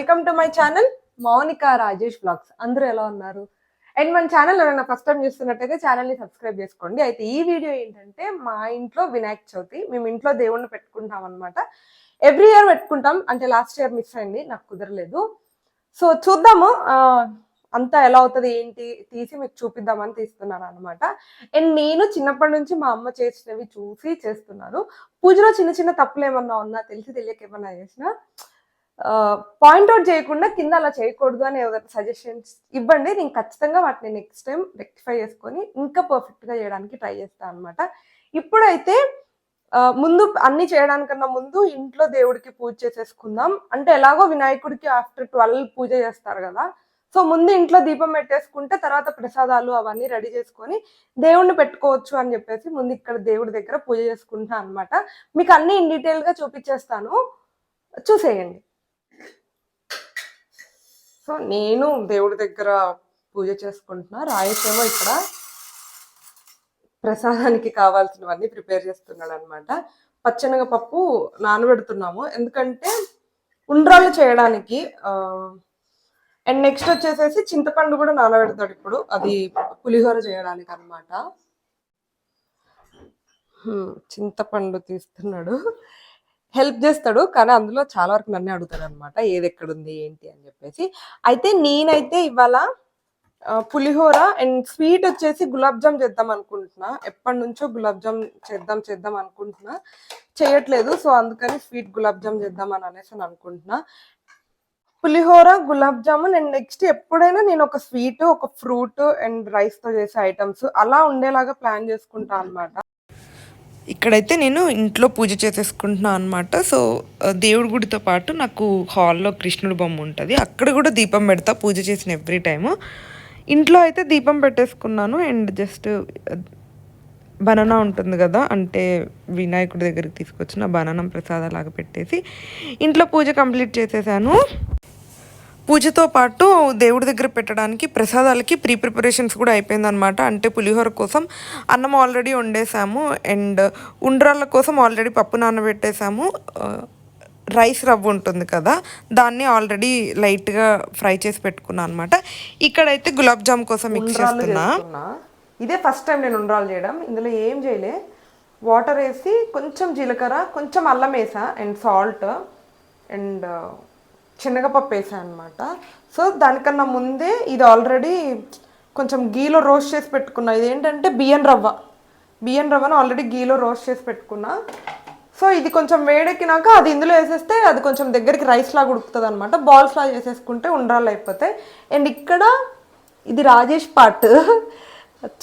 Welcome to my channel Mounika Rajesh blogs. అందరూ ఎలా ఉన్నారు? అండ్ మన ఛానల్ ఎవరైనా ఫస్ట్ టైం చూస్తున్నట్టయితే ఛానల్ని సబ్స్క్రైబ్ చేసుకోండి. అయితే ఈ వీడియో ఏంటంటే మా ఇంట్లో వినాయక చవితి మేము ఇంట్లో దేవుణ్ణి పెట్టుకుంటాం అనమాట ఎవ్రీ ఇయర్ పెట్టుకుంటాం. అంటే లాస్ట్ ఇయర్ మిస్ అయింది నాకు కుదరలేదు. సో చూద్దాము అంతా ఎలా అవుతుంది ఏంటి తీసి మీకు చూపిద్దామని తీస్తున్నాను అనమాట అండ్ నేను చిన్నప్పటి నుంచి మా అమ్మ చేసినవి చూసి చేస్తున్నాను పూజలో చిన్న చిన్న తప్పులు ఏమన్నా ఉన్నా తెలిసి తెలియక ఏమన్నా చేసినా పాయింట్ అవుట్ చేయకుండా కింద అలా చేయకూడదు అని ఏదైనా సజెషన్స్ ఇవ్వండి. నేను ఖచ్చితంగా వాటిని నెక్స్ట్ టైం రెక్టిఫై చేసుకొని ఇంకా పర్ఫెక్ట్గా చేయడానికి ట్రై చేస్తాను అనమాట ఇప్పుడైతే ముందు అన్ని చేయడానికన్నా ముందు ఇంట్లో దేవుడికి పూజ చేసేసుకుందాం. అంటే ఎలాగో వినాయకుడికి ఆఫ్టర్ ట్వెల్వ్ పూజ చేస్తారు కదా. సో ముందు ఇంట్లో దీపం పెట్టేసుకుంటే తర్వాత ప్రసాదాలు అవన్నీ రెడీ చేసుకొని దేవుడిని పెట్టుకోవచ్చు అని చెప్పేసి ముందు ఇక్కడ దేవుడి దగ్గర పూజ చేసుకుంటున్నాను అనమాట మీకు అన్ని ఇన్ డీటెయిల్గా చూపించేస్తాను. చూసేయండి. సో నేను దేవుడి దగ్గర పూజ చేసుకుంటున్నా. రాయేష్ ఏమో ఇక్కడ ప్రసాదానికి కావాల్సినవన్నీ ప్రిపేర్ చేస్తున్నాడు అనమాట పచ్చెనగపప్పు నానబెడుతున్నాము. ఎందుకంటే ఉండ్రాళ్ళు చేయడానికి అండ్ నెక్స్ట్ వచ్చేసేసి చింతపండు కూడా నానబెడతాడు ఇప్పుడు. అది పులిహోర చేయడానికి అనమాట చింతపండు తీస్తున్నాడు. హెల్ప్ చేస్తాడు కానీ అందులో చాలా వరకు నన్నే అడుగుతాడు అనమాట ఏది ఎక్కడుంది ఏంటి? అని చెప్పేసి. అయితే నేనైతే ఇవాళ పులిహోర అండ్ స్వీట్ వచ్చేసి గులాబ్ జామ్ చేద్దాం అనుకుంటున్నా. ఎప్పటి నుంచో గులాబ్ జామ్ చేద్దాం చేద్దాం అనుకుంటున్నా. చేయట్లేదు సో అందుకని స్వీట్ గులాబ్ జామ్ చేద్దాం అని అనేసి అని అనుకుంటున్నా. పులిహోర గులాబ్ జామున్ అండ్ నెక్స్ట్ ఎప్పుడైనా నేను ఒక స్వీట్ ఒక ఫ్రూట్ అండ్ రైస్తో చేసే ఐటమ్స్ అలా ఉండేలాగా ప్లాన్ చేసుకుంటా అనమాట ఇక్కడైతే నేను ఇంట్లో పూజ చేసేసుకుంటున్నాను అనమాట సో దేవుడి గుడితో పాటు నాకు హాల్లో కృష్ణుడి బొమ్మ ఉంటుంది. అక్కడ కూడా దీపం పెడతా పూజ చేసిన ఎవ్రీ టైము. ఇంట్లో అయితే దీపం పెట్టేసుకున్నాను. అండ్ జస్ట్ బనానా ఉంటుంది కదా అంటే వినాయకుడి దగ్గరికి తీసుకొచ్చిన బనానా ప్రసాదం లాగా పెట్టేసి ఇంట్లో పూజ కంప్లీట్ చేసేసాను. పూజతో పాటు దేవుడి దగ్గర పెట్టడానికి ప్రసాదాలకి ప్రీ ప్రిపరేషన్స్ కూడా అయిపోయిందనమాట అంటే పులిహోర కోసం అన్నం ఆల్రెడీ వండేసాము. అండ్ ఉండ్రాళ్ళ కోసం ఆల్రెడీ పప్పు నానబెట్టేసాము. రైస్ రవ్వ ఉంటుంది కదా దాన్ని ఆల్రెడీ లైట్గా ఫ్రై చేసి పెట్టుకున్నాను అనమాట ఇక్కడైతే గులాబ్ జామ్ కోసం మిక్స్ చేస్తున్నా. ఇదే ఫస్ట్ టైం నేను ఉండ్రాలు చేయడం. ఇందులో ఏం చేయలే. వాటర్ వేసి కొంచెం జీలకర్ర కొంచెం అల్లం వేసా అండ్ సాల్ట్ అండ్ శనగపప్పు వేసా అనమాట సో దానికన్నా ముందే ఇది ఆల్రెడీ కొంచెం గీలో రోస్ట్ చేసి పెట్టుకున్నా. ఇది ఏంటంటే బియ్యం రవ్వ. బియ్యం రవ్వను ఆల్రెడీ గీలో రోస్ట్ చేసి పెట్టుకున్నా. సో ఇది కొంచెం వేడెక్కినాక అది ఇందులో వేసేస్తే అది కొంచెం దగ్గరికి రైస్ లాగా ఉడుకుతుంది అనమాట బాల్స్ లాగా చేసేసుకుంటే ఉండ్రాలు అయిపోతాయి అండ్ ఇక్కడ ఇది రాజేష్ పాట్.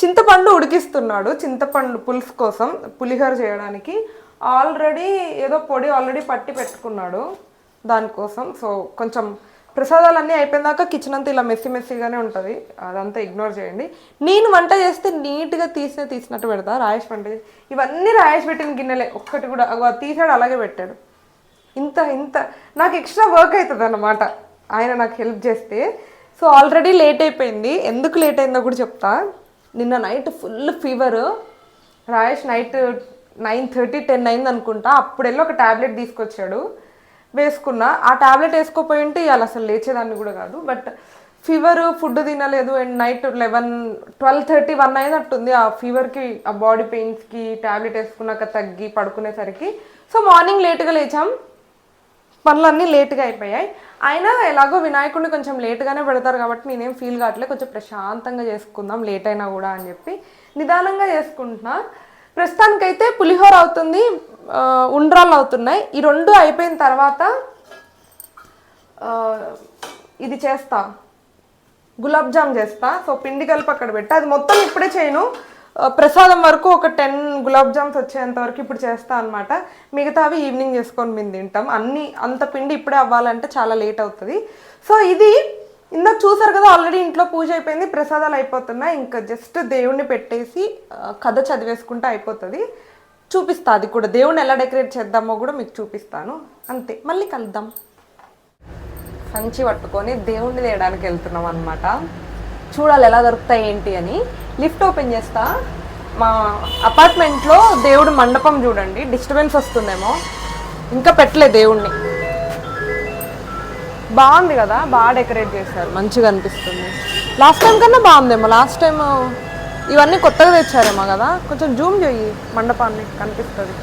చింతపండు ఉడికిస్తున్నాడు చింతపండు పులుసు కోసం పులిహోర చేయడానికి. ఆల్రెడీ ఏదో పొడి ఆల్రెడీ పట్టి పెట్టుకున్నాడు. దానికోసం. సో కొంచెం ప్రసాదాలు అన్నీ అయిపోయినాక కిచెన్ అంతా ఇలా మెస్సీ మెస్సీగానే ఉంటుంది. అదంతా ఇగ్నోర్ చేయండి. నేను వంట చేస్తే నీట్గా తీసిన తీసినట్టు పెడతా. రాయేష్ వంట చేసి ఇవన్నీ రాయేష్ పెట్టిన గిన్నెలే. ఒక్కటి కూడా తీసాడు అలాగే పెట్టాడు. ఇంత ఇంత నాకు ఎక్స్ట్రా వర్క్ అవుతుంది అన్నమాట ఆయన నాకు హెల్ప్ చేస్తే. సో ఆల్రెడీ లేట్ అయిపోయింది. ఎందుకు లేట్ అయిందో కూడా చెప్తా. నిన్న night full fever Rajesh night nine thirty ten అయింది అనుకుంటా అప్పుడు వెళ్ళి ఒక ట్యాబ్లెట్ తీసుకొచ్చాడు. వేసుకున్నా. ఆ టాబ్లెట్ వేసుకోపోయి ఉంటే ఇవాళ అసలు లేచేదాన్ని కూడా కాదు. బట్ ఫీవర్ ఫుడ్ తినలేదు. And night eleven twelve thirty one అయినట్టుంది ఆ ఫీవర్కి ఆ బాడీ పెయిన్స్కి ట్యాబ్లెట్ వేసుకున్నాక తగ్గి పడుకునేసరికి. సో మార్నింగ్ లేట్గా లేచాం. పనులన్నీ లేట్గా అయిపోయాయి. అయినా ఎలాగో వినాయకుడిని కొంచెం లేట్గానే పెడతారు కాబట్టి నేనేం ఫీల్ కావట్లేదు. కొంచెం ప్రశాంతంగా చేసుకుందాం. లేట్ అయినా కూడా అని చెప్పి నిదానంగా చేసుకుంటున్నా. ప్రస్తుతానికైతే పులిహోర అవుతుంది ఉండ్రాలు అవుతున్నాయి. ఈ రెండు అయిపోయిన తర్వాత ఇది చేస్తా. గులాబ్ జామ్ చేస్తా. సో పిండి కలిపి అక్కడ పెట్టా. అది మొత్తం ఇప్పుడే చేయను. ప్రసాదం వరకు ఒక టెన్ గులాబ్ జామ్స్ వచ్చేంత వరకు ఇప్పుడు చేస్తా అనమాట మిగతా అవి ఈవినింగ్ చేసుకొని మేము తింటాం. అన్ని అంత పిండి ఇప్పుడే అవ్వాలంటే చాలా లేట్ అవుతుంది. సో ఇది ఇందాక చూసారు కదా ఆల్రెడీ ఇంట్లో పూజ అయిపోయింది ప్రసాదాలు అయిపోతున్నాయి. ఇంకా జస్ట్ దేవుణ్ణి పెట్టేసి కథ చదివేసుకుంటే అయిపోతుంది. చూపిస్తా అది కూడా. దేవుణ్ణి ఎలా డెకరేట్ చేద్దామో కూడా మీకు చూపిస్తాను. అంతే. మళ్ళీ కలుద్దాం. సంచి పట్టుకొని దేవుణ్ణి తేయడానికి వెళ్తున్నాం అనమాట చూడాలి ఎలా దొరుకుతాయి ఏంటి అని. లిఫ్ట్ ఓపెన్ చేస్తా. మా అపార్ట్మెంట్లో దేవుడు మండపం చూడండి. డిస్టర్బెన్స్ వస్తుందేమో. ఇంకా పెట్టలే దేవుణ్ణి. బాగుంది కదా బాగా డెకరేట్ చేశారు మంచిగా అనిపిస్తుంది. లాస్ట్ టైం కన్నా బాగుందేమో లాస్ట్ టైం ఇవన్నీ కొత్తగా తెచ్చారేమో కదా కొంచెం జూమ్ చేయి మండపాన్ని కనిపిస్తుంది.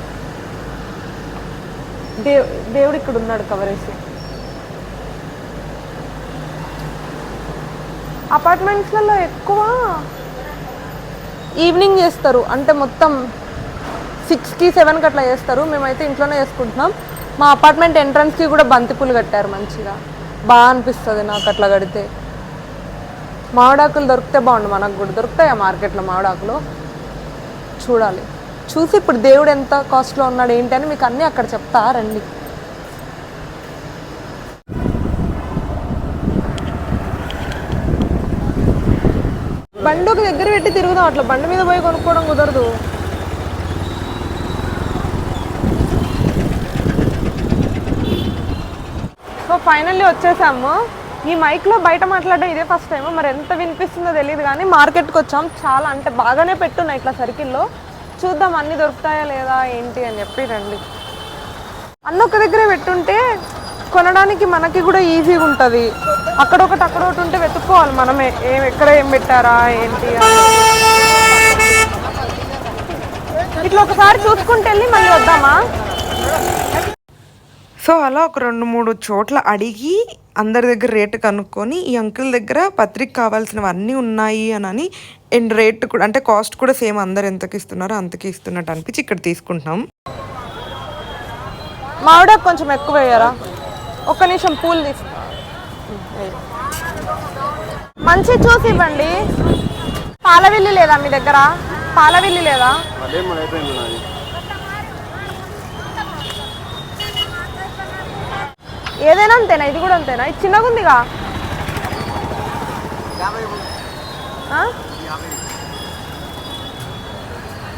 దేవ్ దేవుడు ఇక్కడ ఉన్నాడు కవరేసి అపార్ట్మెంట్స్లలో ఎక్కువ ఈవినింగ్ చేస్తారు అంటే మొత్తం సిక్స్కి సెవెన్కి అట్లా చేస్తారు. మేమైతే ఇంట్లోనే చేసుకుంటున్నాం. మా అపార్ట్మెంట్ ఎంట్రన్స్కి కూడా బంతిపూలు కట్టారు మంచిగా. బాగా అనిపిస్తుంది నాకు అట్లా కడితే. మామిడాకులు దొరికితే బాగుండు మనకు కూడా. దొరుకుతాయా మార్కెట్లో మామిడాకులు చూడాలి. చూసి ఇప్పుడు దేవుడు ఎంత కాస్ట్లో ఉన్నాడు ఏంటి అని మీకు అన్నీ అక్కడ చెప్తా రండి. బండి ఒక దగ్గర పెట్టి తిరుగుదాం అట్లా. బండి మీద పోయి కొనుక్కోవడం కుదరదు. ఫైనల్లీ వచ్చేసాము. ఈ మైక్లో బయట మాట్లాడడం ఇదే ఫస్ట్ టైం మరి ఎంత వినిపిస్తుందో తెలియదు కానీ మార్కెట్కి వచ్చాం. చాలా అంటే బాగానే పెట్టున్నాయి ఇట్లా సర్కిల్లో. చూద్దాం అన్నీ దొరుకుతాయా లేదా ఏంటి అని చెప్పి రండి. అన్న ఒక దగ్గరే పెట్టుంటే కొనడానికి మనకి కూడా ఈజీగా ఉంటుంది. అక్కడ ఒకటి అక్కడ ఒకటి ఉంటే వెతుక్కోవాలి మనమే. ఏం ఎక్కడ ఏం పెట్టారా ఏంటి ఇట్లా ఒకసారి చూసుకుంటే వెళ్ళి మళ్ళీ వద్దామా? సో అలా ఒక రెండు మూడు చోట్ల అడిగి అందరి దగ్గర రేటు కనుక్కొని ఈ అంకుల్ దగ్గర పత్రిక కావాల్సినవి అన్నీ ఉన్నాయి అని అని అండ్ రేట్ కూడా అంటే కాస్ట్ కూడా సేమ్ అందరు ఎంతకి ఇస్తున్నారో అంతకి ఇస్తున్నట్టు అనిపించి ఇక్కడ తీసుకుంటున్నాం. మామిడాకు కొంచెం ఎక్కువ వేయరా? ఒక్క నిమిషం పూలు తీసు. మంచి చూసి ఇవ్వండి. పాలవిల్లి లేదా మీ దగ్గర? పాలవిల్లి లేదా అదే మన అయిపోయింది నాది ఏదైనా అంతేనా? ఇది కూడా అంతేనా? ఇది చిన్నగా ఉందిగా.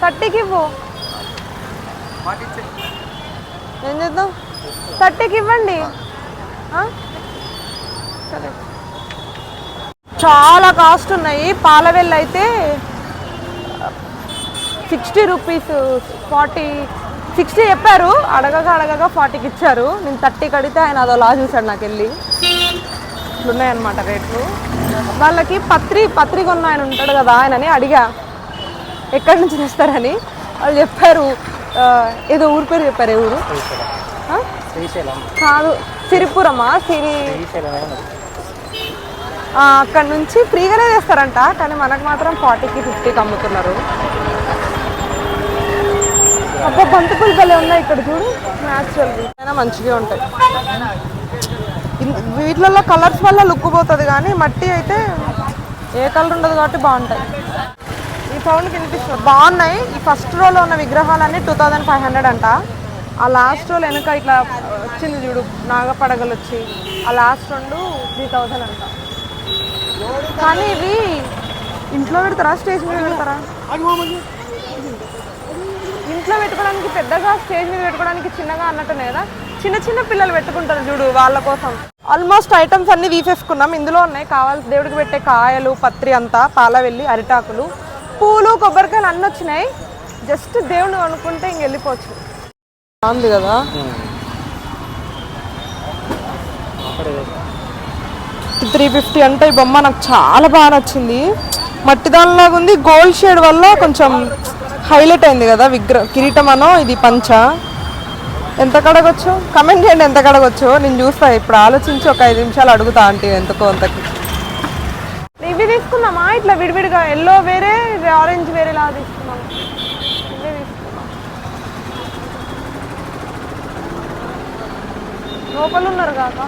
థర్టీకి ఇవ్వు. ఏం చేద్దాం? థర్టీకి ఇవ్వండి. సరే. చాలా కాస్ట్ ఉన్నాయి. పాలవెల్లి అయితే సిక్స్టీ రూపీస్ ఫార్టీ సిక్స్టీ చెప్పారు. అడగగా అడగగా ఫార్టీకి ఇచ్చారు. నేను థర్టీకి అడిగితే ఆయన అదో లా చూశాడు నాకు వెళ్ళి. ఇట్లున్నాయన్నమాట రేట్లు. వాళ్ళకి పత్రి పత్రి కొన్న ఆయన ఉంటాడు కదా ఆయనని అడిగా. ఎక్కడి నుంచి తెస్తారని వాళ్ళు చెప్పారు ఏదో ఊరి పేరు చెప్పారు ఏ ఊరు? కాదు సిరిపురమా? సిరి అక్కడ నుంచి ఫ్రీగానే చేస్తారంట కానీ మనకు మాత్రం ఫార్టీకి ఫిఫ్టీకి అమ్ముతున్నారు. అబ్బా బంతిపూలు భలే ఉన్నాయి ఇక్కడ చూడు. న్యాచురల్ అయినా మంచిగా ఉంటాయి. వీటిలలో కలర్స్ వల్ల లుక్ పోతుంది కానీ మట్టి అయితే ఏ కలర్ ఉండదు కాబట్టి బాగుంటాయి. ఈ సౌండ్ వినిపిస్తుంది. బాగున్నాయి. ఈ ఫస్ట్ రోలో ఉన్న విగ్రహాలన్నీ టూ థౌజండ్ ఫైవ్ హండ్రెడ్ అంట. ఆ లాస్ట్ రోలో వెనక ఇట్లా వచ్చింది చూడు నాగపడగలు వచ్చి. ఆ లాస్ట్ రెండు త్రీ థౌజండ్ అంట. కానీ ఇవి ఇంట్లో పెడతారా? స్టేజ్ మీద పెడతారా? ఇంట్లో పెట్టుకోవడానికి పెద్దగా స్టేజ్ మీద పెట్టుకోవడానికి చిన్నగా అన్నట్టునే కదా చిన్న చిన్న పిల్లలు పెట్టుకుంటారు చూడు వాళ్ళ కోసం. ఆల్మోస్ట్ ఐటమ్స్ అన్ని తీసేసుకున్నాం ఇందులో ఉన్నాయి కావాలి దేవుడికి పెట్టే కాయలు పత్రి అంతా పాలవెల్లి అరిటాకులు. పూలు కొబ్బరికాయలు అన్నీ వచ్చినాయి. జస్ట్ దేవుడు అనుకుంటే ఇంక వెళ్ళిపోవచ్చు. బాగుంది కదా? త్రీ ఫిఫ్టీ అంటే ఈ బొమ్మ నాకు చాలా బాగా నచ్చింది. మట్టి దానిలాగా ఉంది. గోల్డ్ షేడ్ వల్ల కొంచెం హైలైట్ అయింది కదా విగ్రహ కిరీటం అనో ఇది పంచ? ఎంత కడగొచ్చు? కమెంట్ చేయండి ఎంత కడగొచ్చు? నేను చూస్తా ఇప్పుడు ఆలోచించి ఒక ఐదు నిమిషాలు అడుగుతా ఆంటీ ఎంతకో అంతకి. ఇవి తీసుకున్నామా ఇట్లా విడివిడిగా ఎల్లో వేరే ఆరెంజ్ వేరే లా తీసుకున్నాం ఇవే తీసుకున్నాం లోపల ఉన్నారు కాక.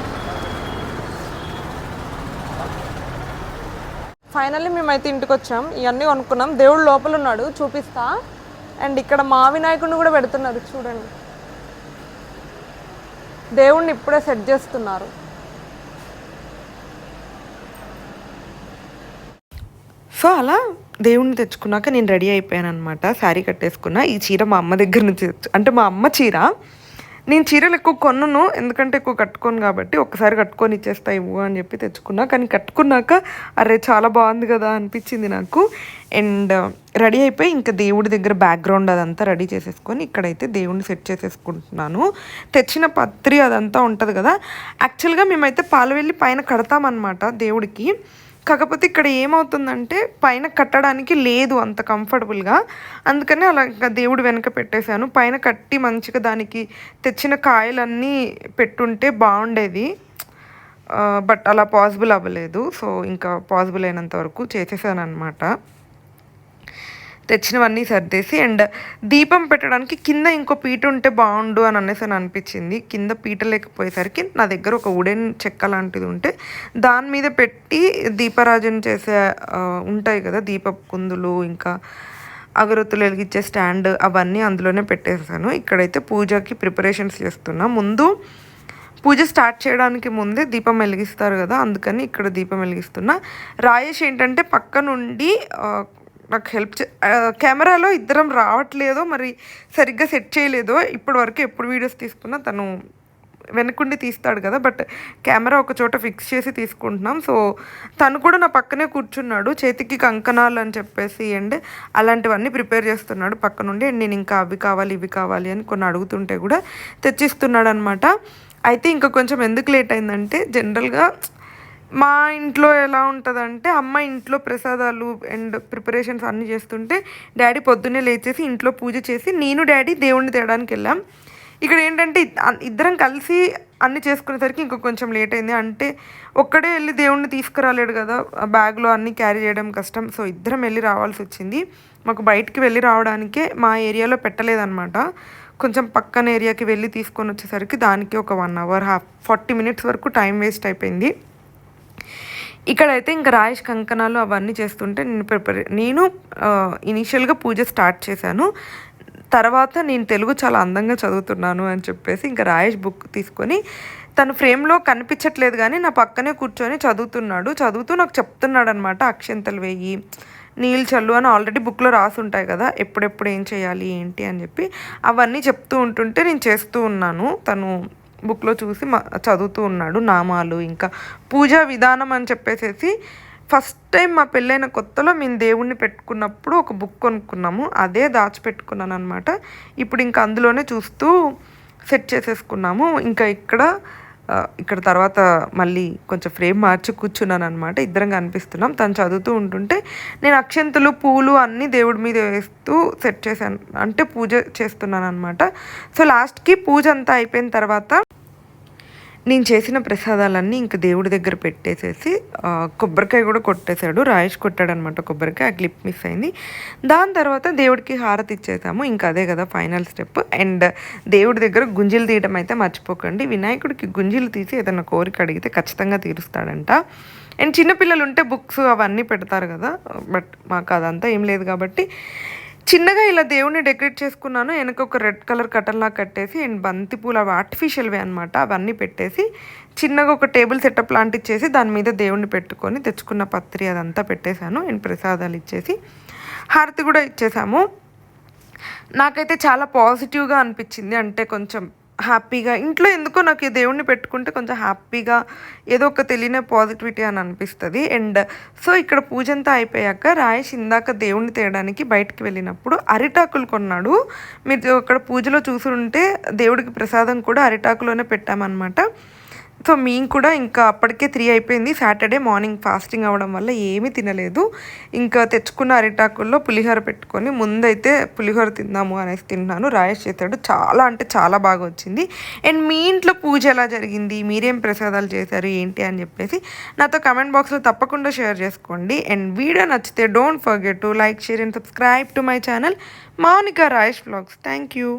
ఫైనల్లీ మేమైతే ఇంటికి వచ్చాం ఇవన్నీ కొనుక్కున్నాం. దేవుడు లోపల ఉన్నాడు చూపిస్తా. అండ్ ఇక్కడ మా వినాయకుడిని కూడా పెడుతున్నారు. చూడండి. దేవుణ్ణి ఇప్పుడే సెట్ చేస్తున్నారు. సో అలా దేవుణ్ణి తెచ్చుకున్నాక నేను రెడీ అయిపోయాను అనమాట శారీ కట్టేసుకున్నా. ఈ చీర మా అమ్మ దగ్గర నుంచి అంటే మా అమ్మ చీర. నేను చీరలు ఎక్కువ కొన్నను ఎందుకంటే ఎక్కువ కట్టుకోను కాబట్టి ఒక్కసారి కట్టుకొని ఇచ్చేస్తా ఇవ్వు అని చెప్పి తెచ్చుకున్నా. కానీ కట్టుకున్నాక అరే చాలా బాగుంది కదా అనిపించింది నాకు. అండ్ రెడీ అయిపోయి ఇంకా దేవుడి దగ్గర బ్యాక్గ్రౌండ్ అదంతా రెడీ చేసేసుకొని ఇక్కడైతే దేవుడిని సెట్ చేసేసుకుంటున్నాను. తెచ్చిన పత్రి అదంతా ఉంటుంది కదా. యాక్చువల్గా మేమైతే పాలవెల్లి పైన కడతామన్నమాట దేవుడికి. కాకపోతే ఇక్కడ ఏమవుతుందంటే పైన కట్టడానికి లేదు అంత కంఫర్టబుల్గా. అందుకని అలా ఇంకా దేవుడు వెనక పెట్టేశాను. పైన కట్టి మంచిగా దానికి తెచ్చిన కాయలన్నీ పెట్టుంటే బాగుండేది. బట్ అలా పాసిబుల్ అవ్వలేదు. సో ఇంకా పాసిబుల్ అయినంత వరకు చేసేసాను అనమాట తెచ్చినవన్నీ సర్దేసి అండ్ దీపం పెట్టడానికి కింద ఇంకో పీట ఉంటే బాగుండు అని అనేసి అని అనిపించింది. కింద పీట లేకపోయేసరికి నా దగ్గర ఒక వుడెన్ చెక్క లాంటిది ఉంటే దాని మీద పెట్టి దీపరాజన్ చేసే ఉంటాయి కదా దీపపు కుందులు ఇంకా అగరొత్తులు వెలిగించే స్టాండ్ అవన్నీ అందులోనే పెట్టేసాను ఇక్కడైతే పూజకి ప్రిపరేషన్స్ చేస్తున్నా. ముందు పూజ స్టార్ట్ చేయడానికి ముందే దీపం వెలిగిస్తారు కదా అందుకని ఇక్కడ దీపం వెలిగిస్తున్నా. రాయేష్ ఏంటంటే పక్క నుండి నాకు హెల్ప్ చే కెమెరాలో ఇద్దరం రావట్లేదో మరి సరిగ్గా సెట్ చేయలేదో ఇప్పటి వరకు ఎప్పుడు వీడియోస్ తీసుకున్నా తను వెనకుండి తీస్తాడు కదా బట్ కెమెరా ఒక చోట ఫిక్స్ చేసి తీసుకుంటున్నాం. సో తను కూడా నా పక్కనే కూర్చున్నాడు చేతికి కంకణాలు అని చెప్పేసి అండ్ అలాంటివన్నీ ప్రిపేర్ చేస్తున్నాడు పక్క నుండి అండ్ నేను ఇంకా అవి కావాలి ఇవి కావాలి అని కొన్ని అడుగుతుంటే కూడా తెచ్చిస్తున్నాడు అనమాట అయితే ఇంకా కొంచెం ఎందుకు లేట్ అయిందంటే జనరల్గా మా ఇంట్లో ఎలా ఉంటుందంటే అమ్మ ఇంట్లో ప్రసాదాలు అండ్ ప్రిపరేషన్స్ అన్నీ చేస్తుంటే డాడీ పొద్దున్నే లేచేసి ఇంట్లో పూజ చేసి నేను డాడీ దేవుణ్ణి తేడానికి వెళ్ళాం. ఇక్కడ ఏంటంటే ఇద్దరం కలిసి అన్ని చేసుకునేసరికి ఇంకా కొంచెం లేట్ అయింది. అంటే ఒక్కడే వెళ్ళి దేవుణ్ణి తీసుకురాలేడు కదా బ్యాగ్లో అన్నీ క్యారీ చేయడం కష్టం. సో ఇద్దరం వెళ్ళి రావాల్సి వచ్చింది. మాకు బయటికి వెళ్ళి రావడానికే మా ఏరియాలో పెట్టలేదన్నమాట. కొంచెం పక్కన ఏరియాకి వెళ్ళి తీసుకొని వచ్చేసరికి దానికి ఒక one hour half forty minutes వరకు టైం వేస్ట్ అయిపోయింది. ఇక్కడైతే ఇంకా రాయేష్ కంకణాలు అవన్నీ చేస్తుంటే నేను ప్రిపేర్ నేను ఇనీషియల్గా పూజ స్టార్ట్ చేశాను. తర్వాత నేను తెలుగు చాలా అందంగా చదువుతున్నాను అని చెప్పేసి ఇంకా రాయేష్ బుక్ తీసుకొని తను ఫ్రేమ్లో కనిపించట్లేదు కానీ నా పక్కనే కూర్చొని చదువుతున్నాడు. చదువుతూ నాకు చెప్తున్నాడు అనమాట అక్షంతలు వేయి నీళ్ళు చల్లు అని ఆల్రెడీ బుక్లో రాసి ఉంటాయి కదా ఎప్పుడెప్పుడు ఏం చేయాలి ఏంటి అని చెప్పి. అవన్నీ చెప్తూ ఉంటుంటే నేను చేస్తూ ఉన్నాను. తను బుక్లో చూసి మా చదువుతూ ఉన్నాడు. నామాలు ఇంకా పూజా విధానం అని చెప్పేసేసి ఫస్ట్ టైం మా పెళ్ళైన కొత్తలో మేము దేవుణ్ణి పెట్టుకున్నప్పుడు ఒక బుక్ కొనుక్కున్నాము. అదే దాచిపెట్టుకున్నాను అనమాట ఇప్పుడు ఇంకా అందులోనే చూస్తూ సెట్ చేసేసుకున్నాము. ఇంకా ఇక్కడ ఇక్కడ తర్వాత మళ్ళీ కొంచెం ఫ్రేమ్ మార్చి కూర్చున్నాను అనమాట ఇద్దరం కనిపిస్తున్నాం. తను చదువుతూ ఉంటుంటే నేను అక్షంతులు పూలు అన్నీ దేవుడి మీద వేస్తూ సెట్ చేశాను. అంటే పూజ చేస్తున్నాను అనమాట సో లాస్ట్కి పూజ అంతా అయిపోయిన తర్వాత నేను చేసిన ప్రసాదాలన్నీ ఇంకా దేవుడి దగ్గర పెట్టేసేసి కొబ్బరికాయ కూడా కొట్టేశాడు. రాయేష్ కొట్టాడు అనమాట కొబ్బరికాయ ఆ క్లిప్ మిస్ అయింది. దాని తర్వాత దేవుడికి హారతి ఇచ్చేసాము. ఇంకా అదే కదా ఫైనల్ స్టెప్. అండ్ దేవుడి దగ్గర గుంజీలు తీయడం అయితే మర్చిపోకండి. వినాయకుడికి గుంజీలు తీసి ఏదైనా కోరిక అడిగితే ఖచ్చితంగా తీరుస్తాడంట. అండ్ చిన్నపిల్లలు ఉంటే బుక్స్ అవన్నీ పెడతారు కదా. బట్ మాకు అదంతా ఏం లేదు కాబట్టి చిన్నగా ఇలా దేవుణ్ణి డెకరేట్ చేసుకున్నాను. వెనక ఒక రెడ్ కలర్ కటన్లా కట్టేసి అండ్ బంతిపూలు అవి ఆర్టిఫిషియల్వే అనమాట అవన్నీ పెట్టేసి చిన్నగా ఒక టేబుల్ సెటప్ లాంటి ఇచ్చేసి దాని మీద దేవుణ్ణి పెట్టుకొని తెచ్చుకున్న పత్రి అదంతా పెట్టేశాను. అండ్ ప్రసాదాలు ఇచ్చేసి హారతి కూడా ఇచ్చేసాము. నాకైతే చాలా పాజిటివ్గా అనిపించింది. అంటే కొంచెం హ్యాపీగా. ఇంట్లో ఎందుకో నాకు ఈ దేవుణ్ణి పెట్టుకుంటే కొంచెం హ్యాపీగా ఏదో ఒక తెలియని పాజిటివిటీ అని అనిపిస్తుంది. అండ్ సో ఇక్కడ పూజ అంతా అయిపోయాక రాయేష్ ఇందాక దేవుణ్ణి తేయడానికి బయటికి వెళ్ళినప్పుడు అరిటాకులు కొన్నాడు. మీరు అక్కడ పూజలో చూసుంటే దేవుడికి ప్రసాదం కూడా అరిటాకులోనే పెట్టామన్నమాట. సో మేము కూడా ఇంకా అప్పటికే త్రీ అయిపోయింది. సాటర్డే మార్నింగ్ ఫాస్టింగ్ అవ్వడం వల్ల ఏమీ తినలేదు. ఇంకా తెచ్చుకున్న అరిటాకుల్లో పులిహోర పెట్టుకొని ముందైతే పులిహోర తిందాము అనేసి తిన్నాను. రాయేష్ చేశాడు. చాలా అంటే చాలా బాగా వచ్చింది. అండ్ మీ ఇంట్లో పూజ ఎలా జరిగింది? మీరేం ప్రసాదాలు చేశారు? ఏంటి అని చెప్పేసి నాతో కమెంట్ బాక్స్లో తప్పకుండా షేర్ చేసుకోండి. అండ్ వీడియో నచ్చితే don't forget to like share and subscribe to my channel. Mounika Rajesh blogs. Thank you.